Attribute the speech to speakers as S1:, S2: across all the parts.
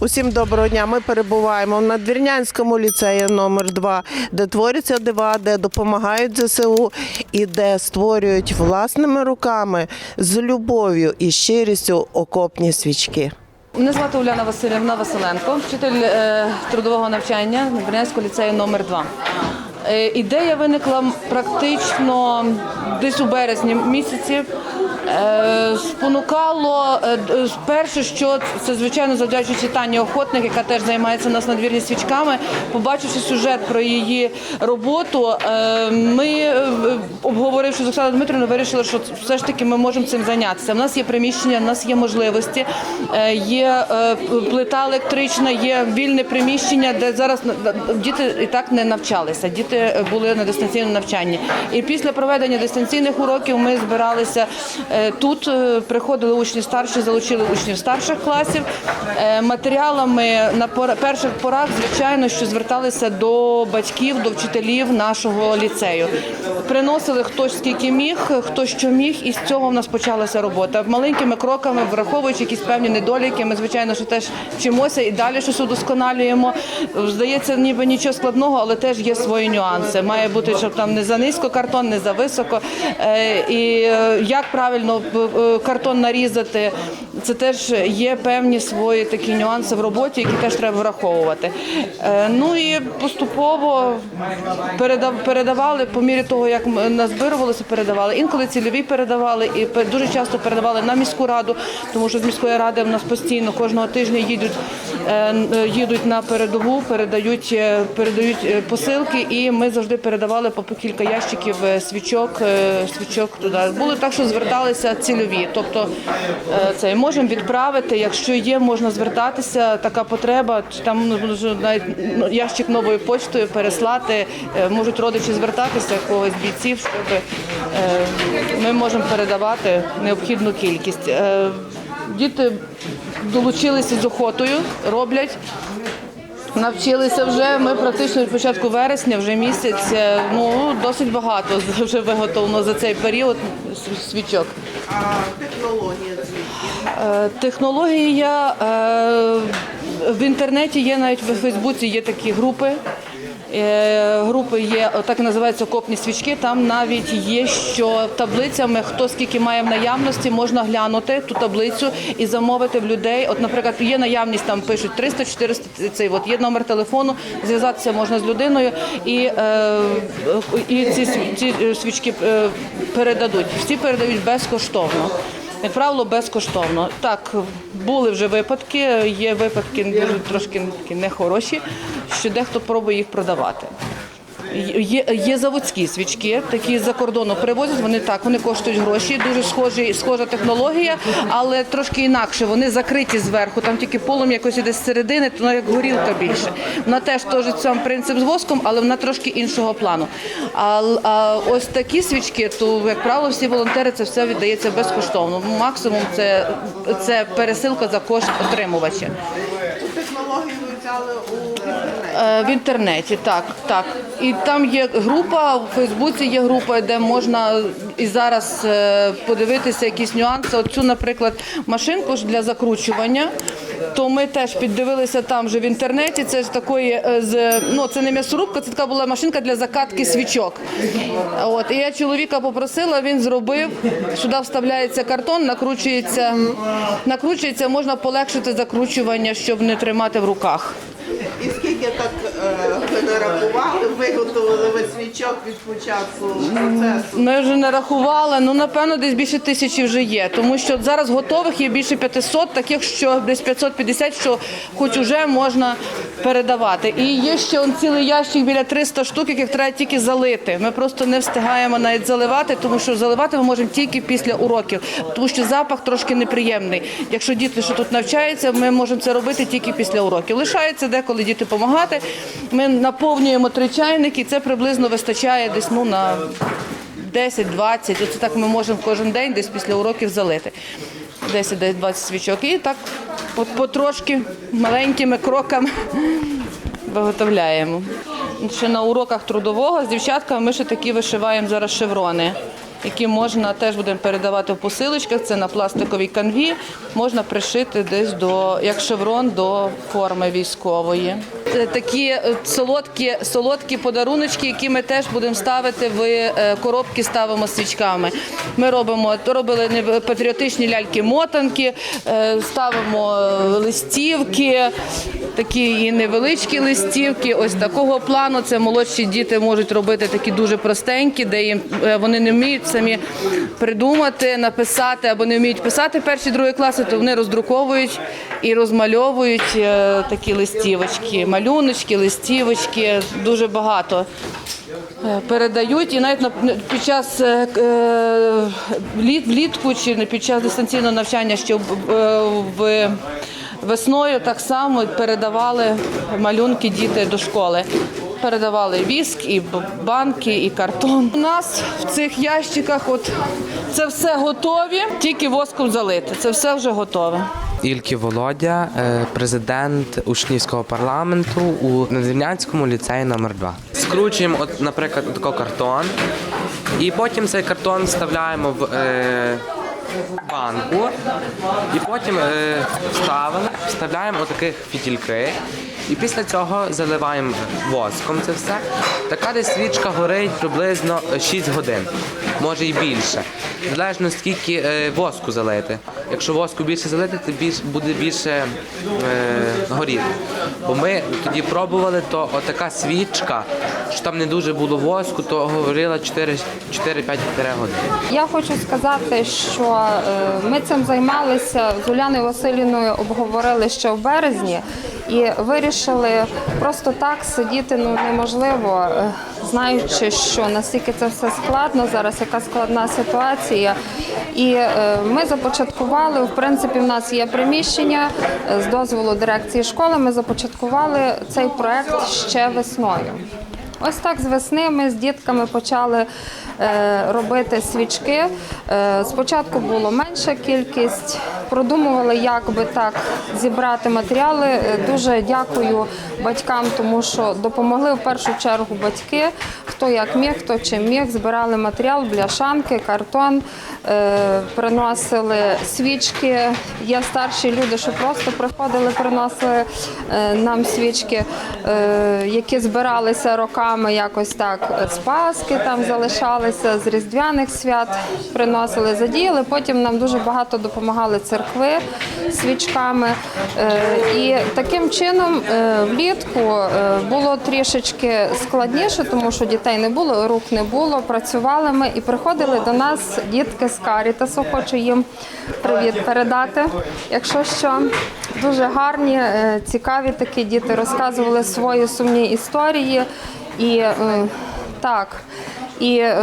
S1: Усім доброго дня. Ми перебуваємо в Надвірнянському ліцеї номер 2 де творяться дива, де допомагають ЗСУ і де створюють власними руками з любов'ю і щирістю окопні свічки.
S2: Мене звати Уляна Васильівна Василенко, вчитель е, трудового навчання Надвірнянського ліцею номер 2 Е, ідея виникла практично десь у березні місяці. Е, спонукало е, перше, що це звичайно завдячуючи Тані Охотник, яка теж займається у нас надвірні свічками. Побачивши сюжет про її роботу, е, ми, е, обговоривши з Оксаною Дмитрівною, вирішили, що все ж таки ми можемо цим зайнятися. У нас є приміщення, у нас є можливості, е, є е, плита електрична, є вільне приміщення, де зараз діти і так не навчалися. Діти е, були на дистанційному навчанні. І після проведення дистанційних уроків ми збиралися е, тут. е, Приходили учні старші, залучили учнів старших класів. Е, Матеріалами на перших порах, звичайно, що зверталися до батьків, до вчителів нашого ліцею. Приносили хтось скільки міг, хто що міг, і з цього в нас почалася робота. Маленькими кроками, враховуючи якісь певні недоліки, ми звичайно що теж вчимося і далі щось удосконалюємо. Здається, ніби нічого складного, але теж є свої нюанси. Має бути, щоб там не за низько картон, не за високо. Е, І е, як правильно е, картон нарізати, це теж є певні свої такі нюанси в роботі, які теж треба враховувати. Е, Ну і поступово передав, передавали по мірі того, як ми назбирувалися, передавали. Інколи цільові передавали, і дуже часто передавали на міську раду, тому що з міської ради в нас постійно кожного тижня їдуть, їдуть на передову, передають, е, передають е, посилки, і ми завжди передавали по кілька ящиків е, свічок, е, свічок туди. Було так, що зверталися цільові. Тобто е, це можемо відправити, якщо є, можна звертатися, така потреба, там ну, навіть ну, ящик новою почтою переслати, е, можуть родичі звертатися когось бійців, щоб е, ми можемо передавати необхідну кількість. Е, Діти долучилися з охотою, роблять. Навчилися вже. Ми практично від початку вересня, вже місяць. е, Ну досить багато вже виготовлено за цей період свічок.
S1: А технологія звідки?
S2: Е, Технологія е, в інтернеті є навіть в Фейсбуці є такі групи. Е, Групи є, так і називаються окопні свічки. Там навіть є, що таблицями, хто скільки має в наявності, можна глянути ту таблицю і замовити в людей. От, наприклад, є наявність, там пишуть 300-400, цей от є номер телефону, зв'язатися можна з людиною і, е, і ці, свічки е, передадуть. Всі передають безкоштовно. Як правило, безкоштовно. Так, були вже випадки, є випадки дуже трошки нехороші, що дехто пробує їх продавати. Є, є заводські свічки, такі з-за кордону привозять. Вони так, вони коштують гроші. Дуже схожі, схожа технологія, але трошки інакше. Вони закриті зверху. Там тільки полум'я якось іде з середини, то вона як горілка більше. Вона теж теж сам принцип з воском, але вона трошки іншого плану. А, а ось такі свічки, то як правило, всі волонтери це все віддається безкоштовно. Максимум це, це пересилка за кошт отримувача.
S1: Технологію взяли у
S2: В інтернеті, так, так. І там є група, в Фейсбуці є група, де можна і зараз е, подивитися якісь нюанси. Оцю, наприклад, машинку для закручування. То ми теж піддивилися там же в інтернеті. Це ж такої е, з ну це не м'ясорубка, це така була машинка для закатки свічок. От і я чоловіка попросила, він зробив. Сюди вставляється картон, накручується, накручується, можна полегшити закручування, щоб не тримати в руках.
S1: І скільки так е, ви нарахували, виготовили ви свічок від початку процесу?
S2: Ми вже не рахували, ну напевно, десь більше тисячі вже є. Тому що зараз готових є більше 500, таких, що десь 550, що хоч уже можна передавати. І є ще он цілий ящик біля 300 штук, яких треба тільки залити. Ми просто не встигаємо навіть заливати, тому що заливати ми можемо тільки після уроків, тому що запах трошки неприємний. Якщо діти, що тут навчаються, ми можемо це робити тільки після уроків. Лишається деколи діти допомагати. Ми наповнюємо три чайники, це приблизно вистачає десь ну на 10-20. Оце так ми можемо кожен день десь після уроків залити. 10-20 свічок. І так от потрошки маленькими кроками виготовляємо. Ще на уроках трудового з дівчатками ми ще такі вишиваємо зараз шеврони. Які можна теж будемо передавати в посилочках. Це на пластиковій канві. Можна пришити десь до як шеврон до форми військової. Такі е, солодкі, солодкі подаруночки, які ми теж будемо ставити в е, коробки, ставимо свічками. Ми робимо робили не- патріотичні ляльки-мотанки, е, ставимо листівки, такі і невеличкі листівки. Ось такого плану. Це молодші діти можуть робити такі дуже простенькі, де їм вони не вміють самі придумати, написати або не вміють писати перші другі класи, то вони роздруковують і розмальовують е, такі листівочки, малюночки, листівочки, дуже багато. Е, Передають і навіть на під час е, влітку чи не під час дистанційного навчання е, в весною так само передавали малюнки діти до школи. Передавали віск, і банки, і картон. У нас в цих ящиках, от це все готові, тільки воском залити. Це все вже готове.
S3: Ільків Володя, е, президент учнівського парламенту у Надвірнянському ліцеї номер 2 Скручуємо, от, наприклад, отако картон, і потім цей картон вставляємо в е, банку, і потім е, вставили, вставляємо отаких фітільки. І після цього заливаємо воском це все. Така десь свічка горить приблизно 6 годин, може і більше. Залежно скільки е, воску залити. Якщо воску більше залити, то більш, буде більше е, горіти. Бо ми тоді пробували, то отака свічка, що там не дуже було воску, то горіла 4-5 годин.
S4: Я хочу сказати, що е, ми цим займалися з Уляною Василівною, обговорили ще в березні і вирішили просто так сидіти ну неможливо, е, знаючи, що настільки це все складно зараз, яка складна ситуація. І е, ми започаткували. В принципі, в нас є приміщення е, з дозволу дирекції школи. Ми започаткували цей проект ще весною. Ось так з весни ми з дітками почали робити свічки. Е, спочатку було менша кількість, продумували, як би так зібрати матеріали. Е, Дуже дякую батькам, тому що допомогли в першу чергу батьки. Хто як міг, хто чим міг, збирали матеріал, бляшанки, картон, е, приносили свічки. Є старші люди, що просто приходили, приносили е, нам свічки, е, які збиралися роками якось так. З Пасхи там залишалися, з Різдвяних свят приносили, задіяли. Потім нам дуже багато допомагали церкви свічками. Е, І таким чином е, влітку е, було трішечки складніше, тому що дітей не було, рук не було. Працювали ми і приходили до нас дітки з Карітасу. Хочу їм привіт передати. Якщо що, дуже гарні, цікаві такі діти розказували свої сумні історії. І так, і е,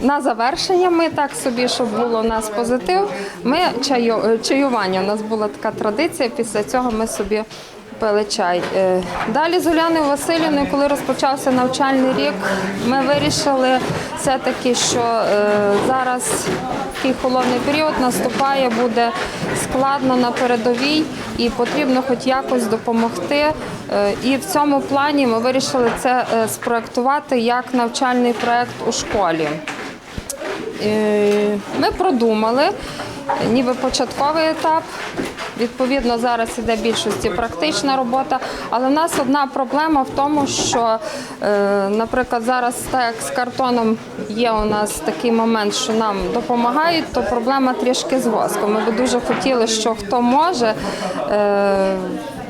S4: на завершення ми так собі, щоб було у нас позитив. Ми чаю, е, чаювання. У нас була така традиція. Після цього ми собі пили чай. Е, Далі з Уляною Васильівною, коли розпочався навчальний рік, ми вирішили все-таки, що е, зараз такий холодний період наступає, буде складно на передовій і потрібно хоч якось допомогти. Е, І в цьому плані ми вирішили це спроектувати як навчальний проект у школі. Ми продумали ніби початковий етап. Відповідно, зараз іде більшості практична робота. Але в нас одна проблема в тому, що, е, наприклад, зараз так як з картоном є у нас такий момент, що нам допомагають, то проблема трішки з воском. Ми би дуже хотіли, що хто може. Е,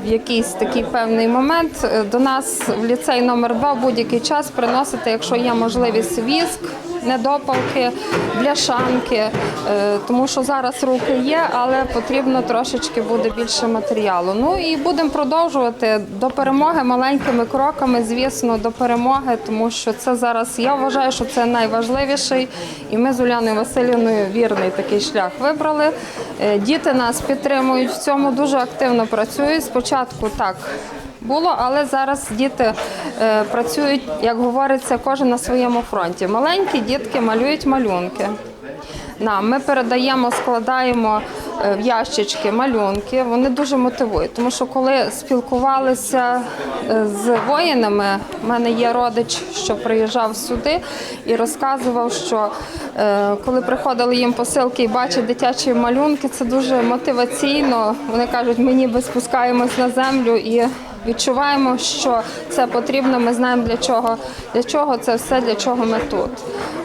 S4: в якийсь такий певний момент е, до нас в ліцей номер 2 будь-який час приносити, якщо є можливість, віск, недопалки, бляшанки, е, тому що зараз руки є, але потрібно трошечки буде більше матеріалу. Ну і будемо продовжувати до перемоги маленькими кроками, звісно, до перемоги, тому що це зараз я вважаю, що це найважливіший, і ми з Уляною Васильівною вірний такий шлях вибрали. Е, Діти нас підтримують в цьому, дуже активно працюють. Спочатку так було, але зараз діти е, працюють, як говориться, кожен на своєму фронті. Маленькі дітки малюють малюнки. Нам ми передаємо, складаємо е, в ящички малюнки, вони дуже мотивують. Тому що коли спілкувалися е, з воїнами, в мене є родич, що приїжджав сюди і розказував, що е, коли приходили їм посилки і бачать дитячі малюнки, це дуже мотиваційно. Вони кажуть, ми ніби спускаємось на землю і відчуваємо, що це потрібно. Ми знаємо для чого, для чого це все, для чого ми тут.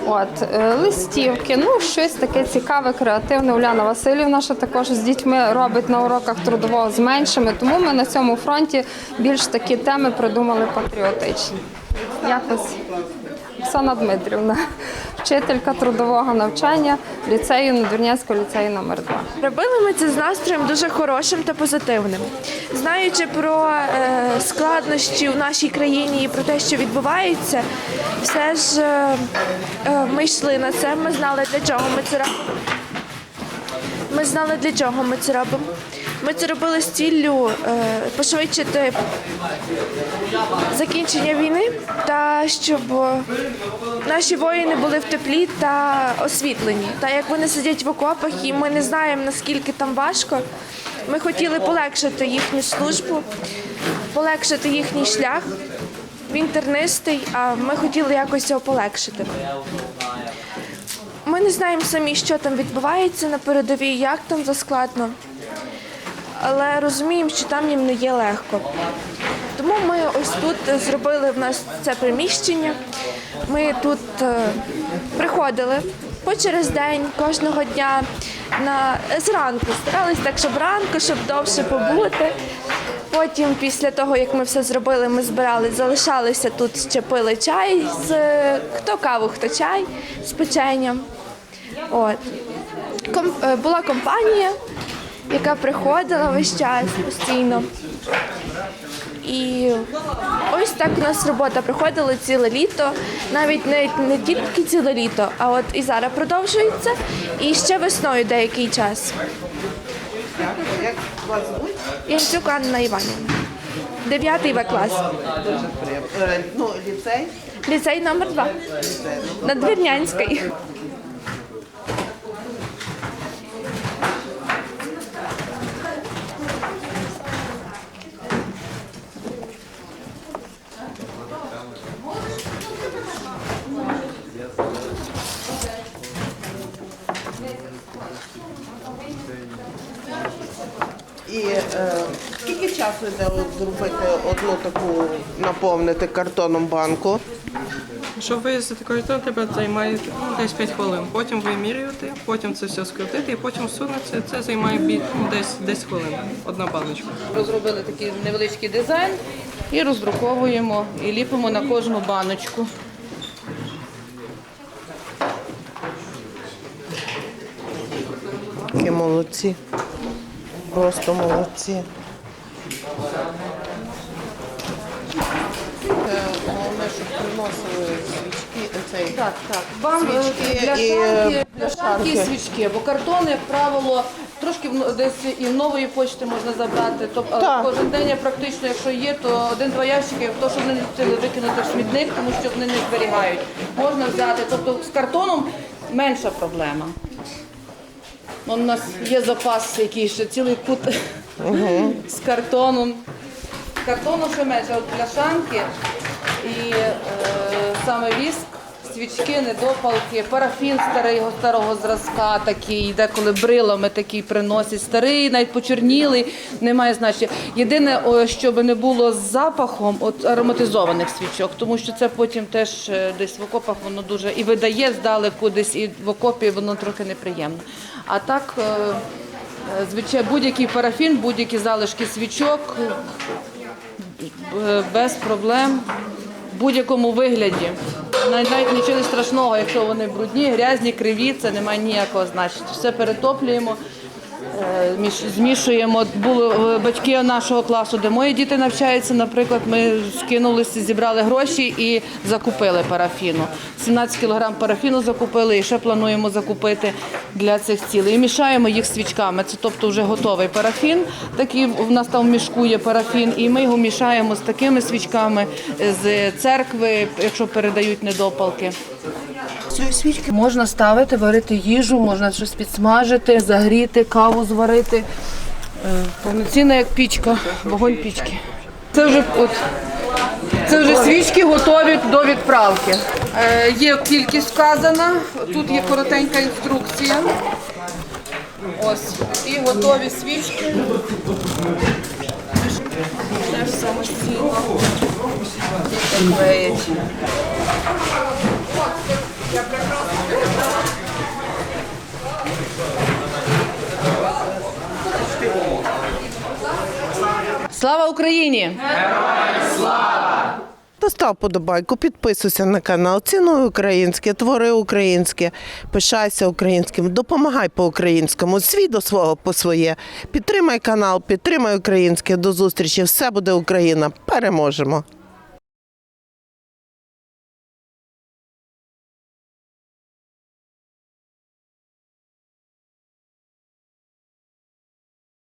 S4: От е, листівки, ну щось таке цікаве, креативне. Уляна Васильівна ще також з дітьми робить на уроках трудового з меншими. Тому ми на цьому фронті більш такі теми придумали патріотичні. Якось Оксана Дмитрівна, вчителька трудового навчання ліцею Надвірнянського ліцею номер 2
S5: Робили ми це з настроєм дуже хорошим та позитивним. Знаючи про е, складнощі в нашій країні і про те, що відбувається, все ж е, е, ми йшли на це. Ми знали, для чого ми це робимо. Ми знали, для чого ми це робимо. Ми це робили з ціллю е, пошвидшити закінчення війни та щоб е, наші воїни були в теплі та освітлені. Та як вони сидять в окопах і ми не знаємо наскільки там важко. Ми хотіли полегшити їхню службу, полегшити їхній шлях. Він тернистий, а ми хотіли якось його полегшити. Ми не знаємо самі, що там відбувається на передовій, як там заскладно, але розуміємо, що там їм не є легко. Тому ми ось тут зробили в нас це приміщення. Ми тут е, приходили по через день, кожного дня на зранку. Старались так, щоб ранку, щоб довше побути. Потім, після того, як ми все зробили, ми збирали, залишалися тут, ще пили чай з хто каву, хто чай з печенням. От. Ком, е, була компанія, яка приходила весь час постійно. І ось так у нас робота проходила ціле літо, навіть не, не тільки ціле літо, а от і зараз продовжується, і ще весною деякий час.
S1: Як вас звуть?
S5: Анна Іванівна. Дев'ятий В клас.
S1: Е, Ну, ліцей.
S5: Ліцей номер 2 Надвірнянський.
S1: І е, скільки часу йде от зробити одну таку наповнити картоном банку?
S6: Щоб вирізати картон, тебе займає ну, десь 5 хвилин. Потім вимірювати, потім це все скрутити і потім всунути. Це займає бі- десь 10 хвилин. Одна баночка.
S2: Розробили такий невеличкий дизайн і роздруковуємо і ліпимо на кожну баночку.
S1: Які молодці. Просто молодці. Е, Головне, щоб приносили свічки. Цей.
S2: Так, так. Вам
S1: Свічки
S2: для
S1: і,
S2: шанки, для шанки свічки, бо картон, як правило, трошки в- десь і в нової почти можна забрати. Тобто
S1: Так.
S2: кожен день я практично, якщо є, то один-два ящики, то що вони не викинути в смітник, тому що вони не зберігають. Можна взяти. Тобто з картоном менша проблема. Ну, У нас є запас, який ще цілий кут з картоном. Картону ще менше, от пляшанки і е, саме віск, свічки, недопалки, парафін старого, старого зразка такий, деколи брилами такий приносять, старий, навіть почорнілий, немає значення. Єдине, щоб не було з запахом от ароматизованих свічок, тому що це потім теж е, десь в окопах воно дуже і видає здалеку, десь і в окопі воно трохи неприємно. А так. е, Звичайно, будь-який парафін, будь-які залишки свічок, Е, без проблем в будь-якому вигляді. Навіть нічого страшного, якщо вони брудні, грязні, криві, це немає ніякого значення. Все перетоплюємо, змішуємо. Були е, батьки нашого класу, де мої діти навчаються. Наприклад, ми скинулися, зібрали гроші і закупили парафіну. 17 кілограм парафіну закупили і ще плануємо закупити для цих цілей. І мішаємо їх свічками. Це тобто вже готовий парафін. Такий в нас там в мішку є парафін, і ми його мішаємо з такими свічками з церкви, якщо передають недопалки.
S7: Цієї свічки?
S2: Можна ставити, варити їжу, можна щось підсмажити, загріти, каву зварити. Е, Повноцінна як пічка, вогонь пічки. Це вже от. Це вже свічки готові до відправки. Е, є кількість вказана, тут є коротенька інструкція. Ось. І готові свічки. Теж самостійно. Клеять. Слава Україні!
S1: Постав подобайку, підписуйся на канал, цінуй українське, твори українське, пишайся українським, допомагай по-українському, свій до свого по своє. Підтримай канал, підтримай українське. До зустрічі. Все буде Україна. Переможемо.